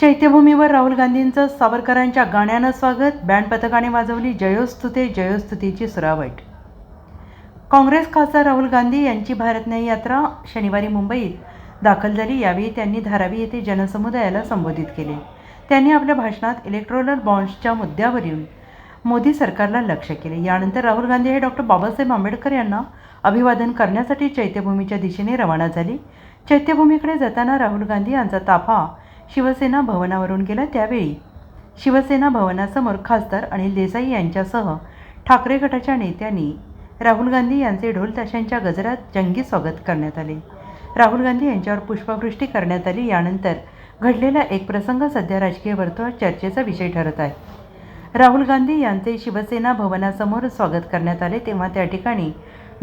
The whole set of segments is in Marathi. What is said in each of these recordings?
चैत्यभूमीवर राहुल गांधींचं सावरकरांच्या गाण्यानं स्वागत. बँड पथकाने वाजवली जयोस्तुते जयोस्तुतीची सुरावट. काँग्रेस खासदार राहुल गांधी यांची भारत यात्रा शनिवारी मुंबईत दाखल झाली. यावेळी त्यांनी धारावी येथे जनसमुदायाला संबोधित केले. त्यांनी आपल्या भाषणात इलेक्ट्रोलर बॉन्ड्सच्या मुद्द्यावरील मोदी सरकारला लक्ष केले. यानंतर राहुल गांधी हे डॉक्टर बाबासाहेब आंबेडकर यांना अभिवादन करण्यासाठी चैत्यभूमीच्या दिशेने रवाना झाली. चैत्यभूमीकडे जाताना राहुल गांधी यांचा ताफा शिवसेना भवनावरून गेला त्यावेळी. शिवसेना भवनासमोर खासदार अनिल देसाई यांच्यासह ठाकरे गटाच्या नेत्यांनी राहुल गांधी यांचे ढोल ताशांच्या गजरात जंगी स्वागत करण्यात आले. राहुल गांधी यांच्यावर पुष्पवृष्टी करण्यात आली. यानंतर घडलेला एक प्रसंग सध्या राजकीय वर्तुळात चर्चेचा विषय ठरत आहे. राहुल गांधी यांचे शिवसेना भवनासमोर स्वागत करण्यात आले तेव्हा त्या ठिकाणी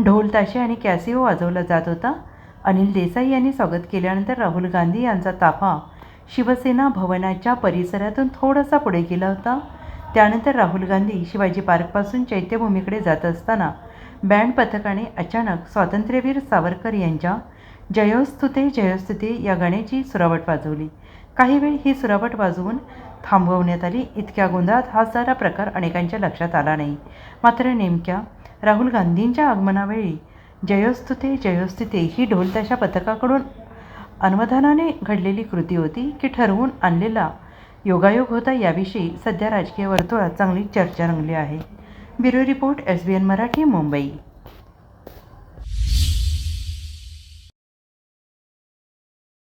ढोल ताशे आणि कॅसिओ वाजवला जात होता. अनिल देसाई यांनी स्वागत केल्यानंतर राहुल गांधी यांचा ताफा शिवसेना भवनाच्या परिसरातून थोडासा पुढे गेला होता. त्यानंतर राहुल गांधी शिवाजी पार्कपासून चैत्यभूमीकडे जात असताना बँड पथकाने अचानक स्वातंत्र्यवीर सावरकर यांच्या जयोस्तुते जयोस्तुते या गाण्याची सुरावट वाजवली. काही वेळ ही सुरावट वाजवून थांबवण्यात आली. इतक्या गोंधळात हा सारा प्रकार अनेकांच्या लक्षात आला नाही. मात्र नेमक्या राहुल गांधींच्या आगमनावेळी जयोस्तुते जयोस्तुते ही ढोलताशा पथकाकडून अन्वधानाने घडलेली कृती होती की ठरवून आणलेला योगायोग होता याविषयी सध्या राजकीय वर्तुळात चांगली चर्चा रंगली आहे. Bureau report S B N Marathi Mumbai.